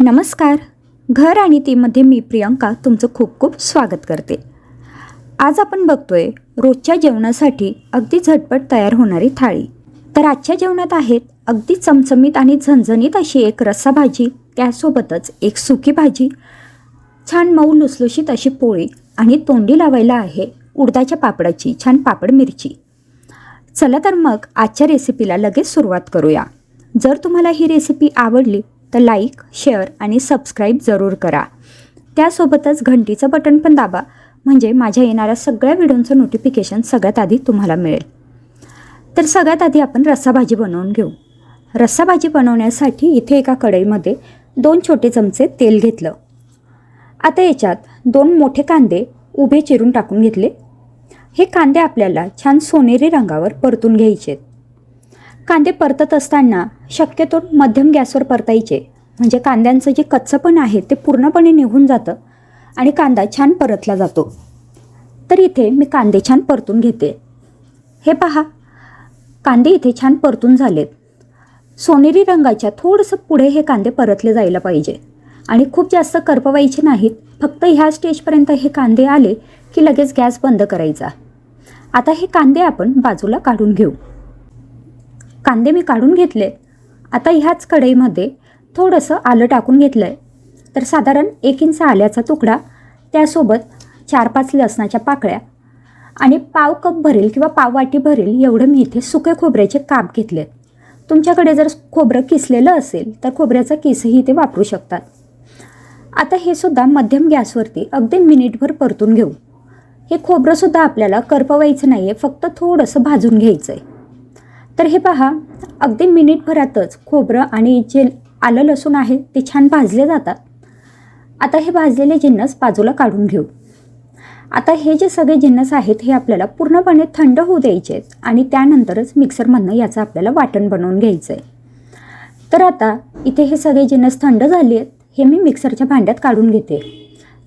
नमस्कार. घर आणि तीमध्ये मी प्रियंका तुमचं खूप खूप स्वागत करते. आज आपण बघतोय रोजच्या जेवणासाठी अगदी झटपट तयार होणारी थाळी. तर आजच्या जेवणात आहेत अगदी चमचमीत आणि झणझणीत अशी एक रस्सा भाजी त्यासोबतच एक सुकी भाजी छान मऊ लुसलुशीत अशी पोळी आणि तोंडी लावायला आहे उडदाच्या पापडाची छान पापड मिरची. चला तर मग आजच्या रेसिपीला लगेच सुरुवात करूया. जर तुम्हाला ही रेसिपी आवडली तर लाईक शेअर आणि सबस्क्राईब जरूर करा. त्यासोबतच घंटीचं बटन पण दाबा म्हणजे माझ्या येणाऱ्या सगळ्या व्हिडिओंचं नोटिफिकेशन सगळ्यात आधी तुम्हाला मिळेल. तर सगळ्यात आधी आपण रस्साभाजी बनवून घेऊ. रस्साभाजी बनवण्यासाठी इथे एका कढईमध्ये दोन छोटे चमचे तेल घेतलं. आता याच्यात दोन मोठे कांदे उभे चिरून टाकून घेतले. हे कांदे आपल्याला छान सोनेरी रंगावर परतून घ्यायचे आहेत. कांदे परतत असताना शक्यतो मध्यम गॅसवर परतायचे. म्हणजे कांद्यांचं जे कच्चं पण आहे ते पूर्णपणे निघून जातं आणि कांदा छान परतला जातो. तर इथे मी कांदे छान परतून घेते. हे पहा कांदे इथे छान परतून झालेत. सोनेरी रंगाच्या थोडंसं पुढे हे कांदे परतले जायला पाहिजे. आणि खूप जास्त करपवायचे नाहीत फक्त ह्या स्टेजपर्यंत हे कांदे आले की लगेच गॅस बंद करायचा. आता हे कांदे आपण बाजूला काढून घेऊ. कांदे मी काढून घेतले आता ह्याच कढईमध्ये थोडंसं आलं टाकून घेतलं आहे तर साधारण एक इंच आल्याचा तुकडा त्यासोबत चार पाच लसणाच्या पाकळ्या आणि पाव कप भरेल किंवा पाव वाटी भरेल एवढं मी इथे सुके खोबऱ्याचे काप घेतले तुमच्याकडे जर खोबरं किसलेलं असेल तर खोबऱ्याचा किसही इथे वापरू शकतात. आता हे सुद्धा मध्यम गॅसवरती अगदी मिनिटभर परतून घेऊ. हे खोबरंसुद्धा आपल्याला करपवायचं नाही आहे फक्त थोडंसं भाजून घ्यायचं आहे तर हे पहा अगदी मिनिटभरातच खोबरं आणि जे आलं लसूण आहे ते छान भाजले जातात. आता हे भाजलेले जिन्नस बाजूला काढून घेऊ. आता हे जे सगळे जिन्नस आहेत हे आपल्याला पूर्णपणे थंड होऊ द्यायचे आहेत आणि त्यानंतरच मिक्सरमधनं याचं आपल्याला वाटण बनवून घ्यायचं आहे तर आता इथे हे सगळे जिन्नस थंड झाले आहेत हे मी मिक्सरच्या भांड्यात काढून घेते.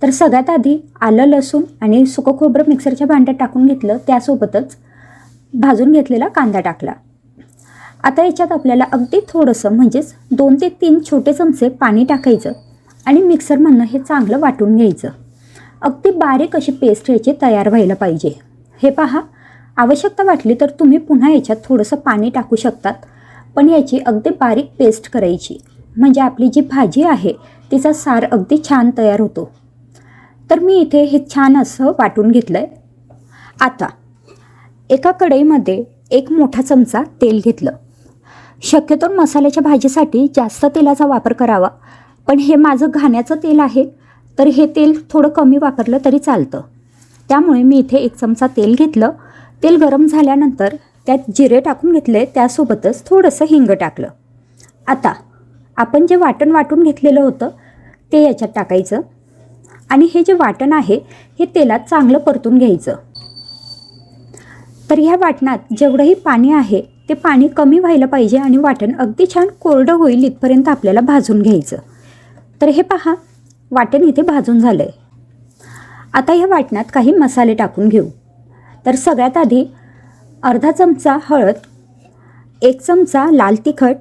तर सगळ्यात आधी आलं लसूण आणि सुकं खोबरं मिक्सरच्या भांड्यात टाकून घेतलं त्यासोबतच भाजून घेतलेला कांदा टाकला. आता याच्यात आपल्याला अगदी थोडंसं म्हणजेच दोन ते तीन छोटे चमचे पाणी टाकायचं आणि मिक्सरमधनं हे चांगलं वाटून घ्यायचं. अगदी बारीक अशी पेस्ट याची तयार व्हायला पाहिजे. हे पहा आवश्यकता वाटली तर तुम्ही पुन्हा याच्यात थोडंसं पाणी टाकू शकतात पण याची अगदी बारीक पेस्ट करायची. म्हणजे आपली जी भाजी आहे तिचा सार अगदी छान तयार होतो. तर मी इथे हे छान असं वाटून घेतलं आहे आता एका कढईमध्ये एक मोठा चमचा तेल घेतलं. शक्यतो मसाल्याच्या भाजीसाठी जास्त तेलाचा वापर करावा. पण हे माझं घाण्याचं तेल आहे तर हे तेल थोडं कमी वापरलं तरी चालतं. त्यामुळे मी इथे एक चमचा तेल घेतलं. तेल गरम झाल्यानंतर त्यात जिरे टाकून घेतले त्यासोबतच थोडंसं हिंग टाकलं. आता आपण जे वाटण वाटून घेतलेलं होतं ते याच्यात टाकायचं. आणि हे जे वाटण आहे हे तेलात चांगलं परतून घ्यायचं. तर ह्या वाटणात जेवढंही पाणी आहे ते पाणी कमी व्हायला पाहिजे आणि वाटण अगदी छान कोरडं होईल इथपर्यंत आपल्याला भाजून घ्यायचं. तर हे पहा वाटण इथे भाजून झालं आहे आता ह्या वाटणात काही मसाले टाकून घेऊ. तर सगळ्यात आधी अर्धा चमचा हळद एक चमचा लाल तिखट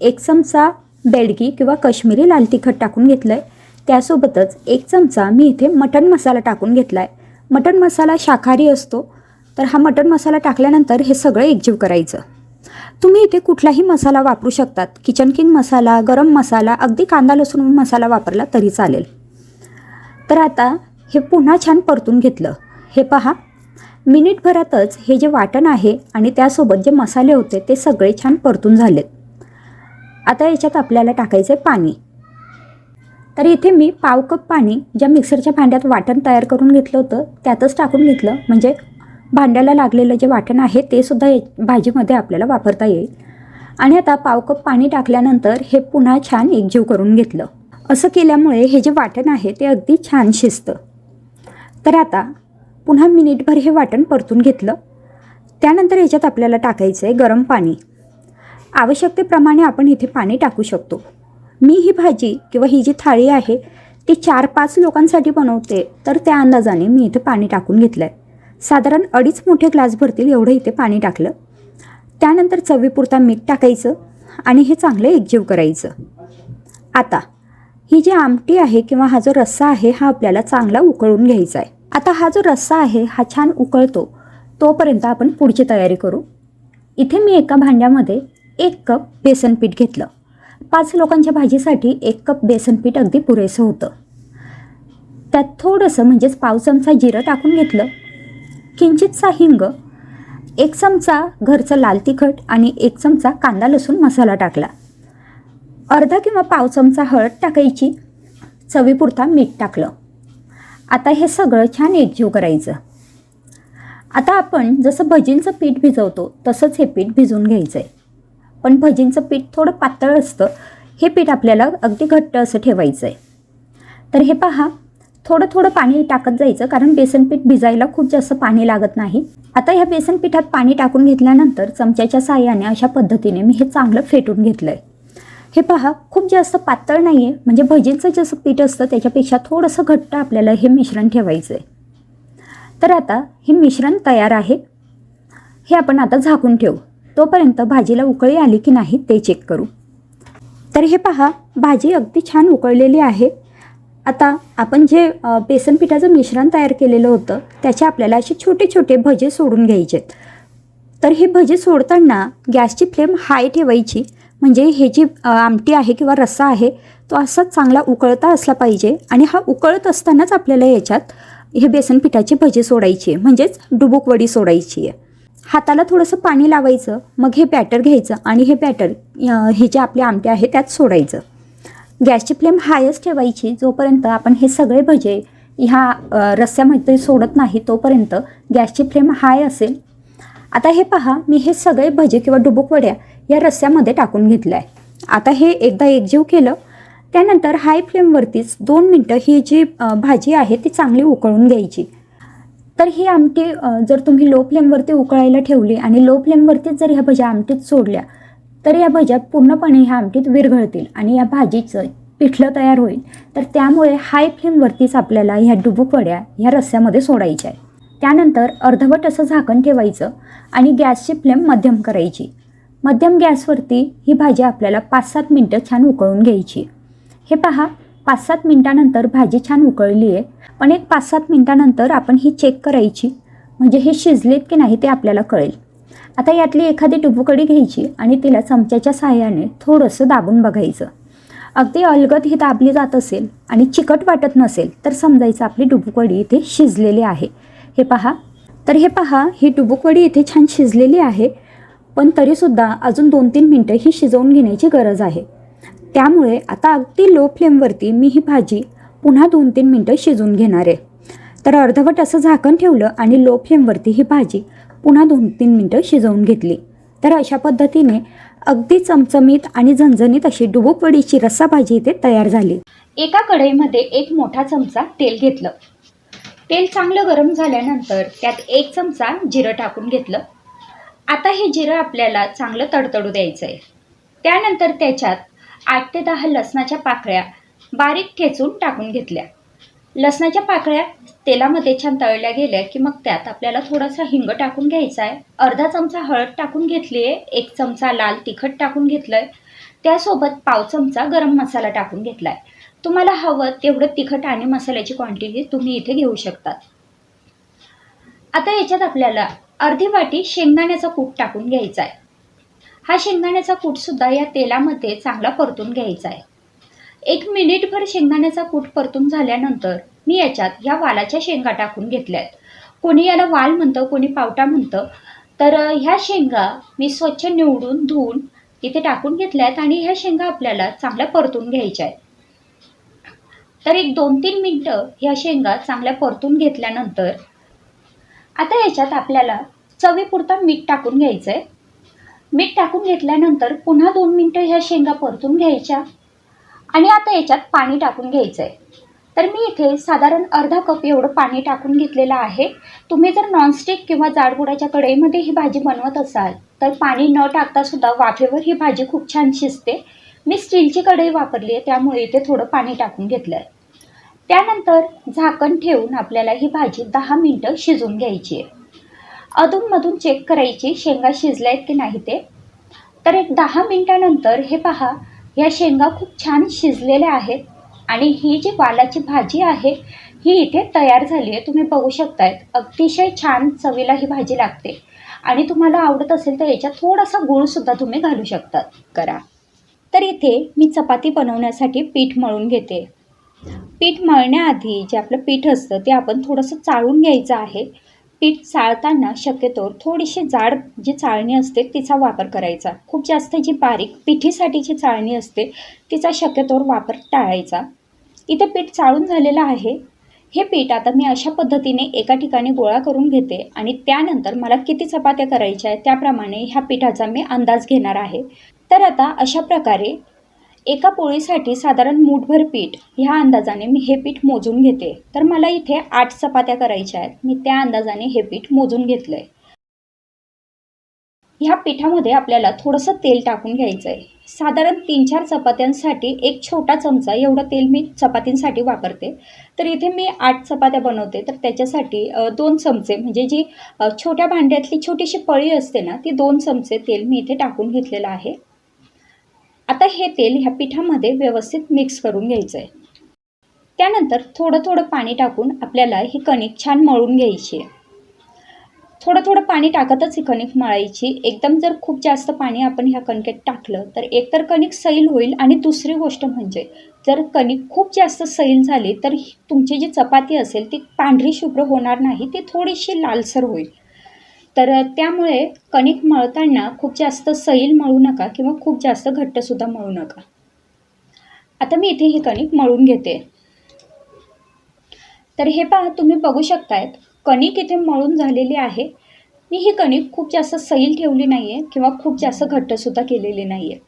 एक चमचा बेडगी किंवा कश्मीरी लाल तिखट टाकून घेतलं आहे त्यासोबतच एक चमचा मी इथे मटण मसाला टाकून घेतला आहे मटण मसाला शाकाहारी असतो तर हा मटण मसाला टाकल्यानंतर हे सगळं एकजीव करायचं. तुम्ही इथे कुठलाही मसाला वापरू शकतात. किचन किंग मसाला गरम मसाला अगदी कांदा लसूण मसाला वापरला तरी चालेल. तर आता हे पुन्हा छान परतून घेतलं. हे पहा. मिनिटभरातच हे जे वाटण आहे आणि त्यासोबत जे मसाले होते ते सगळे छान परतून झालेत. आता याच्यात आपल्याला टाकायचं आहे पाणी. तर इथे मी पाव कप पाणी ज्या मिक्सरच्या भांड्यात वाटण तयार करून घेतलं होतं त्यातच टाकून घेतलं. म्हणजे भांड्याला लागलेलं जे वाटण आहे ते सुद्धा भाजीमध्ये आपल्याला वापरता येईल. आणि आता पाव कप पाणी टाकल्यानंतर हे पुन्हा छान एकजीव करून घेतलं. असं केल्यामुळे हे जे वाटण आहे ते अगदी छान शिजतं. तर आता पुन्हा मिनिटभर हे वाटण परतून घेतलं. त्यानंतर याच्यात आपल्याला टाकायचं आहे गरम पाणी. आवश्यकतेप्रमाणे आपण इथे पाणी टाकू शकतो. मी ही भाजी किंवा ही जी थाळी आहे ती चार पाच लोकांसाठी बनवते तर त्या अंदाजाने मी इथे पाणी टाकून घेतलं आहे साधारण अडीच मोठे ग्लास भरतील एवढं इथे पाणी टाकलं. त्यानंतर चवीपुरता मीठ टाकायचं आणि हे चांगलं एकजीव करायचं. आता ही जी आमटी आहे किंवा हा जो रस्सा आहे हा आपल्याला चांगला उकळून घ्यायचा आहे. आता हा जो रस्सा आहे हा छान उकळतो तोपर्यंत आपण पुढची तयारी करू. इथे मी एका भांड्यामध्ये एक कप बेसन पीठ घेतलं. पाच लोकांच्या भाजीसाठी एक कप बेसन पीठ अगदी पुरेसं होतं. त्यात थोडंसं म्हणजेच पाव चमचा जिरं टाकून घेतलं. किंचितसा हिंग एक चमचा घरचं लाल तिखट आणि एक चमचा कांदा लसूण मसाला टाकला. अर्धा किंवा पाव चमचा हळद टाकायची. चवीपुरता मीठ टाकलं. आता हे सगळं छान एकजीव करायचं. आता आपण जसं भजींचं पीठ भिजवतो तसंच हे पीठ भिजवून घ्यायचं आहे पण भजींचं पीठ थोडं पातळ असतं हे पीठ आपल्याला अगदी घट्ट असं ठेवायचं आहे तर हे पहा थोडं थोडं पाणी टाकत जायचं कारण बेसन पीठ भिजायला खूप जास्त पाणी लागत नाही. आता ह्या बेसन पिठात पाणी टाकून घेतल्यानंतर चमच्याच्या साह्याने अशा पद्धतीने मी हे चांगलं फेटून घेतलं आहे हे पहा खूप जास्त पातळ नाही आहे म्हणजे भजींचं जसं पीठ असतं त्याच्यापेक्षा थोडंसं घट्ट आपल्याला हे मिश्रण ठेवायचं आहे तर आता हे मिश्रण तयार आहे. हे आपण आता झाकून ठेवू. तोपर्यंत भाजीला उकळी आली की नाही ते चेक करू. तर हे पहा भाजी अगदी छान उकळलेली आहे. आता आपण जे बेसन पिठाचं मिश्रण तयार केलेलं होतं त्याचे आपल्याला असे छोटे छोटे भजे सोडून घ्यायचे तर हे भजे सोडताना गॅसची फ्लेम हाय ठेवायची. म्हणजे हे जी आमटी आहे किंवा रस्सा आहे तो असाच चांगला उकळता असला पाहिजे आणि हा उकळत असतानाच आपल्याला याच्यात हे बेसन पिठाची भजी सोडायची आहे म्हणजेच डुबुक वडी सोडायची आहे. हाताला थोडंसं पाणी लावायचं मग हे बॅटर घ्यायचं आणि हे बॅटर हे जे आपले आमटे आहे त्यात सोडायचं. गॅसची फ्लेम हायच ठेवायची जोपर्यंत आपण हे सगळे भजे ह्या रस्स्यामध्ये सोडत नाही तोपर्यंत गॅसची फ्लेम हाय असेल. आता हे पहा मी हे सगळे भजे किंवा डुबुक वड्या या रस्स्यामध्ये टाकून घेतलं आहे. आता हे एकदा एकजीव केलं त्यानंतर हाय फ्लेमवरतीच दोन मिनटं ही जी भाजी आहे ती चांगली उकळून घ्यायची. तर ही आमटी जर तुम्ही लो फ्लेमवरती उकळायला ठेवली आणि लो फ्लेमवरतीच जर ह्या भज्या आमटीत सोडल्या तर या भज्या पूर्णपणे ह्या आमटीत विरघळतील आणि या भाजीचं पिठलं तयार होईल. तर त्यामुळे हाय फ्लेमवरतीच आपल्याला ह्या डुबुक वड्या ह्या रस्स्यामध्ये सोडायच्या आहे त्यानंतर अर्धवट असं झाकण ठेवायचं आणि गॅसची फ्लेम मध्यम करायची. मध्यम गॅसवरती ही भाजी आपल्याला पाच सात मिनटं छान उकळून घ्यायची. हे पहा पाच सात मिनटानंतर भाजी छान उकळली आहे. पण एक पाच सात मिनटानंतर आपण ही चेक करायची. म्हणजे हे शिजलेत की नाही ते आपल्याला कळेल. आता यातली एखादी डुबुकडी घ्यायची आणि तिला चमच्याच्या सहाय्याने थोडंसं दाबून बघायचं. अगदी अलगद ही दाबली जात असेल आणि चिकट वाटत नसेल तर समजायचं आपली डुबुकवडी इथे शिजलेली आहे. हे पहा. तर हे पहा ही डुबुकवडी इथे छान शिजलेली आहे पण तरीसुद्धा अजून दोन तीन मिनटं ही शिजवून घेण्याची गरज आहे. त्यामुळे आता अगदी लो फ्लेमवरती मी ही भाजी पुन्हा दोन तीन मिनटं शिजवून घेणार आहे. तर अर्धवट असं झाकण ठेवलं आणि लो फ्लेमवरती ही भाजी पुन्हा दोन तीन मिनटं शिजवून घेतली. तर अशा पद्धतीने अगदी चमचमीत आणि झणझणीत अशी डुबुक वडीची रस्सा भाजी इथे तयार झाली. एका कढईमध्ये एक मोठा चमचा तेल घेतलं. तेल चांगलं गरम झाल्यानंतर त्यात एक चमचा जिरं टाकून घेतलं. आता हे जिरं आपल्याला चांगलं तडतडू द्यायचं आहे त्यानंतर त्याच्यात आठ ते दहा लसणाच्या पाकळ्या बारीक ठेचून टाकून घेतल्या. लसणाच्या पाकळ्या तेलामध्ये छान तळल्या गेल्या की मग त्यात आपल्याला थोडासा हिंग टाकून घ्यायचा आहे अर्धा चमचा हळद टाकून घेतली आहे एक चमचा लाल तिखट टाकून घेतलं आहे त्यासोबत पाव चमचा गरम मसाला टाकून घेतला आहे तुम्हाला हवं तेवढं तिखट आणि मसाल्याची क्वांटिटी तुम्ही इथे घेऊ शकतात. आता याच्यात आपल्याला अर्धी वाटी शेंगदाण्याचा कूट टाकून घ्यायचा आहे हा शेंगदाण्याचा कूटसुद्धा या तेलामध्ये चांगला परतून घ्यायचा आहे एक मिनिटभर शेंगदाण्याचा कूट परतून झाल्यानंतर मी याच्यात ह्या वालाच्या शेंगा टाकून घेतल्या आहेत कोणी याला वाल म्हणतं कोणी पावटा म्हणतं तर ह्या शेंगा मी स्वच्छ निवडून धुवून इथे टाकून घेतल्या आहेत आणि ह्या शेंगा आपल्याला चांगल्या परतून घ्यायच्या आहेत. तर एक दोन तीन मिनटं ह्या शेंगा चांगल्या परतून घेतल्यानंतर आता याच्यात आपल्याला चवीपुरता मीठ टाकून घ्यायचं आहे मीठ टाकून घेतल्यानंतर पुन्हा दोन मिनटं ह्या शेंगा परतून घ्यायच्या. आणि आता याच्यात पाणी टाकून घ्यायचं आहे तर मी इथे साधारण अर्धा कप एवढं पाणी टाकून घेतलेलं आहे. तुम्ही जर नॉनस्टिक किंवा जाडबुडाच्या कढईमध्ये ही भाजी बनवत असाल तर पाणी न टाकता सुद्धा वाफेवर ही भाजी खूप छान शिजते. मी स्टीलची कढई वापरली आहे त्यामुळे इथे थोडं पाणी टाकून घेतलं आहे त्यानंतर झाकण ठेवून आपल्याला ही भाजी दहा मिनटं शिजून घ्यायची आहे. अधूनमधून चेक करायची शेंगा शिजल्या आहेत की नाही ते. तर एक दहा मिनटानंतर हे पहा या शेंगा खूप छान शिजलेल्या आहेत आणि ही जी वालाची भाजी आहे ही इथे तयार झाली आहे. तुम्ही बघू शकतायत अतिशय छान चवीला ही भाजी लागते. आणि तुम्हाला आवडत असेल तर याच्यात थोडासा गूळसुद्धा तुम्ही घालू शकतात. करा. तर इथे मी चपाती बनवण्यासाठी पीठ मळून घेते. पीठ मळण्याआधी जे आपलं पीठ असतं ते आपण थोडंसं चाळून घ्यायचं आहे. पीठ चाळताना शक्यतो थोडीशी जाड जी चाळणी असते तिचा वापर करायचा. खूप जास्त जी बारीक पिठीसाठी जी चाळणी असते तिचा शक्यतोवर वापर टाळायचा. इथे पीठ चाळून झालेलं आहे. हे पीठ आता मी अशा पद्धतीने एका ठिकाणी गोळा करून घेते आणि त्यानंतर मला किती चपात्या करायच्या आहेत त्याप्रमाणे ह्या पिठाचा मी अंदाज घेणार आहे. तर आता अशा प्रकारे एका पोळीसाठी साधारण मूठभर पीठ ह्या अंदाजाने मी हे पीठ मोजून घेते. तर मला इथे आठ चपात्या करायच्या आहेत. मी त्या अंदाजाने हे पीठ मोजून घेतलं आहे ह्या पिठामध्ये आपल्याला थोडंसं तेल टाकून घ्यायचं आहे साधारण तीन चार चपात्यांसाठी एक छोटा चमचा एवढं तेल मी चपातींसाठी वापरते. तर इथे मी आठ चपात्या बनवते. तर त्याच्यासाठी दोन चमचे म्हणजे जी छोट्या भांड्यातली छोटीशी पळी असते ना ती दोन चमचे तेल मी इथे टाकून घेतलेलं आहे. आता हे तेल ह्या पिठामध्ये व्यवस्थित मिक्स करून घ्यायचं आहे त्यानंतर थोडं थोडं पाणी टाकून आपल्याला ही कणिक छान मळून घ्यायची आहे. थोडं थोडं पाणी टाकतच ही कणिक मळायची. एकदम जर खूप जास्त पाणी आपण ह्या कणकेत टाकलं तर एकतर कणिक सैल होईल आणि दुसरी गोष्ट म्हणजे जर कणिक खूप जास्त सैल झाली तर तुमची जी चपाती असेल ती पांढरी शुभ्र होणार नाही ती थोडीशी लालसर होईल. तर त्यामुळे कणिक मळताना खूप जास्त सैल मळू नका किंवा खूप जास्त घट्टसुद्धा मळू नका. आता मी इथे ही कणिक मळून घेते. तर हे पहा तुम्ही बघू शकतायत कणिक इथे मळून झालेली आहे. मी ही कणिक खूप जास्त सैल ठेवली नाही आहे किंवा खूप जास्त घट्टसुद्धा केलेली नाही आहे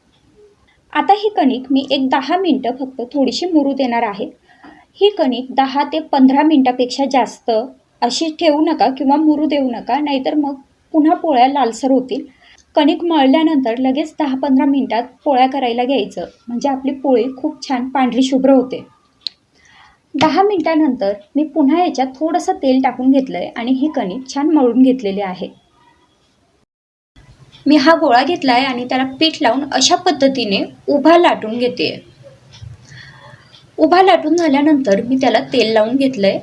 आता ही कणिक मी एक दहा मिनटं फक्त थोडीशी मुरू देणार आहे. ही कणिक दहा ते पंधरा मिनटापेक्षा जास्त अशी ठेवू नका किंवा मुरू देऊ नका नाहीतर मग पुन्हा पोळ्या लालसर होतील. कणिक मळल्यानंतर लगेच दहा पंधरा मिनटात पोळ्या करायला घ्यायचं. म्हणजे आपली पोळी खूप छान पांढरी शुभ्र होते. दहा मिनटानंतर मी पुन्हा याच्यात थोडंसं तेल टाकून घेतलं आहे आणि ही कणिक छान मळून घेतलेली आहे. मी हा गोळा घेतला आहे आणि त्याला पीठ लावून अशा पद्धतीने उभा लाटून घेते उभा लाटून झाल्यानंतर मी त्याला तेल लावून घेतलं आहे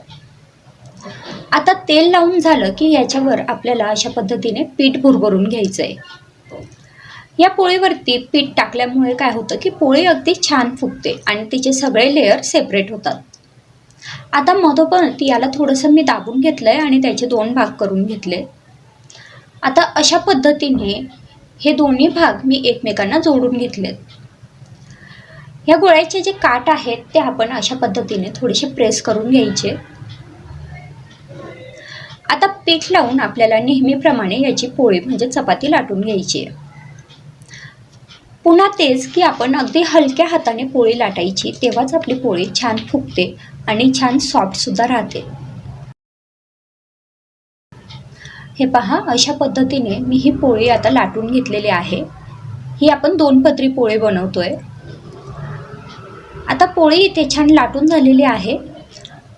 आता तेल लावून झालं की याच्यावर आपल्याला अशा पद्धतीने पीठ भुरभरून घ्यायचं आहे या पोळीवरती पीठ टाकल्यामुळे काय होतं की पोळी अगदी छान फुगते आणि तिचे सगळे लेअर सेपरेट होतात. आता मधोपर्यंत याला थोडंसं मी दाबून घेतलं आहे आणि त्याचे दोन भाग करून घेतले. आता अशा पद्धतीने हे दोन्ही भाग मी एकमेकांना जोडून घेतलेत. ह्या गोळ्याचे जे काठ आहेत ते आपण अशा पद्धतीने थोडेसे प्रेस करून घ्यायचे. आता पीठ लावून आपल्याला नेहमीप्रमाणे याची पोळी म्हणजे चपाती लाटून घ्यायची. आहे पुन्हा तेच की आपण अगदी हलक्या हाताने पोळी लाटायची तेव्हाच आपली पोळी छान फुगते आणि छान सॉफ्टसुद्धा राहते. हे पहा अशा पद्धतीने मी ही पोळी आता लाटून घेतलेली आहे. ही आपण दोन पत्री पोळी बनवतोय. आता पोळी इथे छान लाटून झालेली आहे.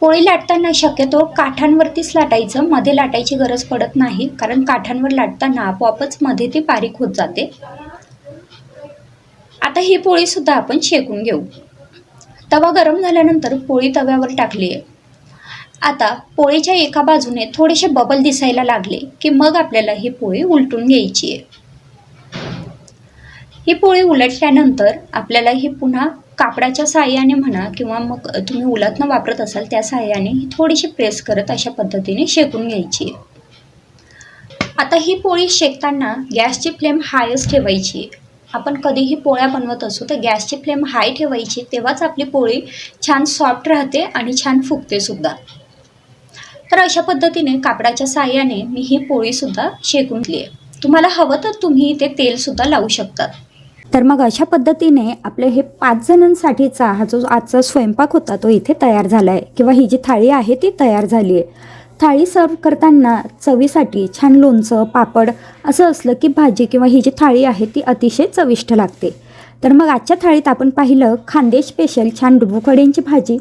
पोळी लाटताना शक्यतो काठांवरतीच लाटायचं. मध्ये लाटायची गरज पडत नाही कारण काठांवर लाटताना आपोआपच मध्ये ती बारीक होत जाते. आता ही पोळीसुद्धा आपण शेकून घेऊ. तवा गरम झाल्यानंतर पोळी तव्यावर टाकली आहे आता पोळीच्या एका बाजूने थोडेसे बबल दिसायला लागले की मग आपल्याला ही पोळी उलटून घ्यायची आहे ही पोळी उलटल्यानंतर आपल्याला ही पुन्हा कापडाच्या साह्याने म्हणा किंवा मग तुम्ही उलटणं वापरत असाल त्या साह्याने थोडीशी प्रेस करत अशा पद्धतीने शेकून घ्यायची. आहे आता ही पोळी शेकताना गॅसची फ्लेम हायच ठेवायची. आपण कधीही पोळ्या बनवत असू तर गॅसची फ्लेम हाय ठेवायची तेव्हाच आपली पोळी छान सॉफ्ट राहते आणि छान फुगते सुद्धा. तर अशा पद्धतीने कापडाच्या साह्याने मी ही पोळीसुद्धा शेकून घेतली आहे तुम्हाला हवं तर तुम्ही इथे तेलसुद्धा लावू शकतात तर मग अशा पद्धतीने आपलं हे पाच जणांसाठीचा हा जो आजचा स्वयंपाक होता तो इथे तयार झाला आहे किंवा ही जी थाळी आहे ती तयार झाली आहे थाळी सर्व करताना चवीसाठी छान लोणचं पापड असं असलं की भाजी किंवा ही जी थाळी आहे ती अतिशय चविष्ट लागते. तर मग आजच्या थाळीत आपण पाहिलं खांदे स्पेशल छान डुबुकड्यांची भाजी.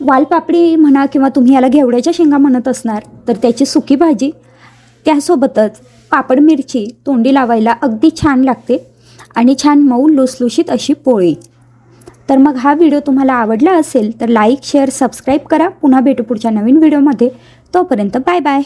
वालपापडी म्हणा किंवा तुम्ही याला घेवड्याच्या शेंगा म्हणत असणार तर त्याची सुकी भाजी. त्यासोबतच पापड मिरची तोंडी लावायला अगदी छान लागते. आणि छान मऊ लुसलुशीत अशी पोळी. तर मग हा व्हिडिओ तुम्हाला आवडला असेल तर लाईक शेअर सबस्क्राईब करा. पुन्हा भेटू पुढच्या नवीन व्हिडिओमध्ये. तोपर्यंत बाय बाय.